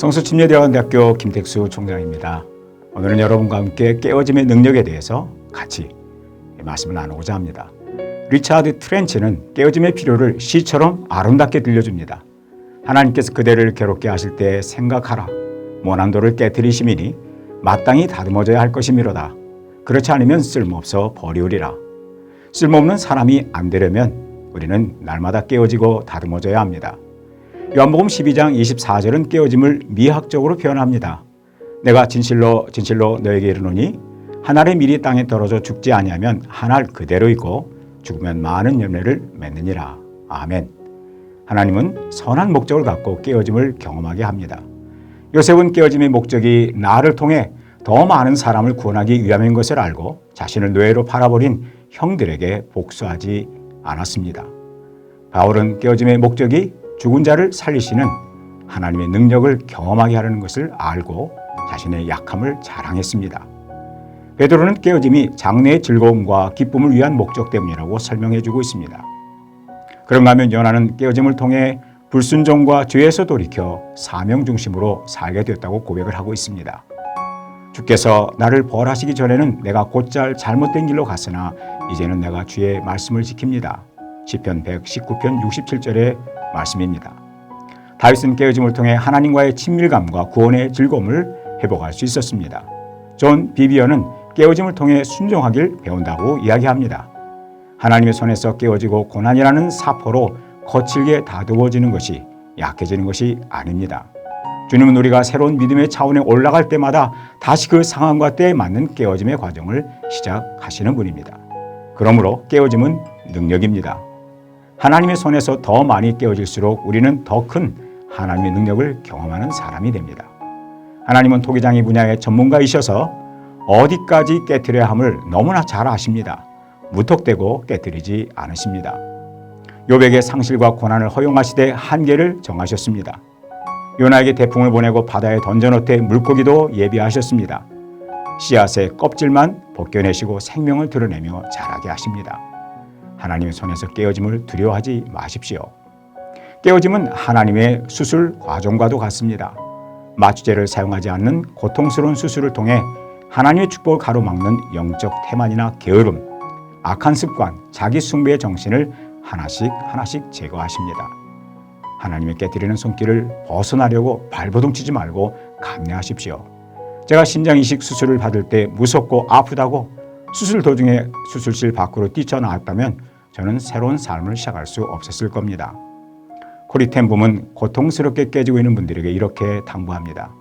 성수침례대학교 김택수 총장입니다. 오늘은 여러분과 함께 깨어짐의 능력에 대해서 같이 말씀을 나누고자 합니다. 리차드 트렌치는 깨어짐의 필요를 시처럼 아름답게 들려줍니다. 하나님께서 그대를 괴롭게 하실 때 생각하라. 모난도를 깨뜨리심이니 마땅히 다듬어져야 할 것이미로다. 그렇지 않으면 쓸모없어 버리우리라. 쓸모없는 사람이 안 되려면 우리는 날마다 깨어지고 다듬어져야 합니다. 요한복음 12장 24절은 깨어짐을 미학적으로 표현합니다. 내가 진실로 진실로 너에게 이르노니 한 알의 밀이 땅에 떨어져 죽지 아니하면 한 알 그대로 있고 죽으면 많은 열매를 맺느니라. 아멘. 하나님은 선한 목적을 갖고 깨어짐을 경험하게 합니다. 요셉은 깨어짐의 목적이 나를 통해 더 많은 사람을 구원하기 위함인 것을 알고 자신을 노예로 팔아버린 형들에게 복수하지 않았습니다. 바울은 깨어짐의 목적이 죽은 자를 살리시는 하나님의 능력을 경험하게 하려는 것을 알고 자신의 약함을 자랑했습니다. 베드로는 깨어짐이 장래의 즐거움과 기쁨을 위한 목적 때문이라고 설명해 주고 있습니다. 그런가 하면 요나는 깨어짐을 통해 불순종과 죄에서 돌이켜 사명 중심으로 살게 되었다고 고백을 하고 있습니다. 주께서 나를 벌하시기 전에는 내가 곧잘 잘못된 길로 갔으나 이제는 내가 주의 말씀을 지킵니다. 시편 119편 67절의 말씀입니다. 다윗은 깨어짐을 통해 하나님과의 친밀감과 구원의 즐거움을 회복할 수 있었습니다. 존 비비어는 깨어짐을 통해 순종하길 배운다고 이야기합니다. 하나님의 손에서 깨어지고 고난이라는 사포로 거칠게 다듬어지는 것이 약해지는 것이 아닙니다. 주님은 우리가 새로운 믿음의 차원에 올라갈 때마다 다시 그 상황과 때에 맞는 깨어짐의 과정을 시작하시는 분입니다. 그러므로 깨어짐은 능력입니다. 하나님의 손에서 더 많이 깨어질수록 우리는 더 큰 하나님의 능력을 경험하는 사람이 됩니다. 하나님은 토기장이 분야의 전문가이셔서 어디까지 깨뜨려야 함을 너무나 잘 아십니다. 무턱대고 깨뜨리지 않으십니다. 요백의 상실과 고난을 허용하시되 한계를 정하셨습니다. 요나에게 태풍을 보내고 바다에 던져놓되 물고기도 예비하셨습니다. 씨앗의 껍질만 벗겨내시고 생명을 드러내며 자라게 하십니다. 하나님의 손에서 깨어짐을 두려워하지 마십시오. 깨어짐은 하나님의 수술 과정과도 같습니다. 마취제를 사용하지 않는 고통스러운 수술을 통해 하나님의 축복을 가로막는 영적 태만이나 게으름, 악한 습관, 자기 숭배의 정신을 하나씩 하나씩 제거하십니다. 하나님의 깨뜨리는 손길을 벗어나려고 발버둥치지 말고 감내하십시오. 제가 신장 이식 수술을 받을 때 무섭고 아프다고 수술 도중에 수술실 밖으로 뛰쳐나왔다면 저는 새로운 삶을 시작할 수 없었을 겁니다. 코리템붐은 고통스럽게 깨지고 있는 분들에게 이렇게 당부합니다.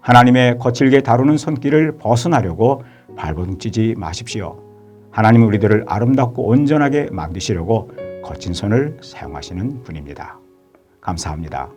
하나님의 거칠게 다루는 손길을 벗어나려고 발버둥치지 마십시오. 하나님은 우리들을 아름답고 온전하게 만드시려고 거친 손을 사용하시는 분입니다. 감사합니다.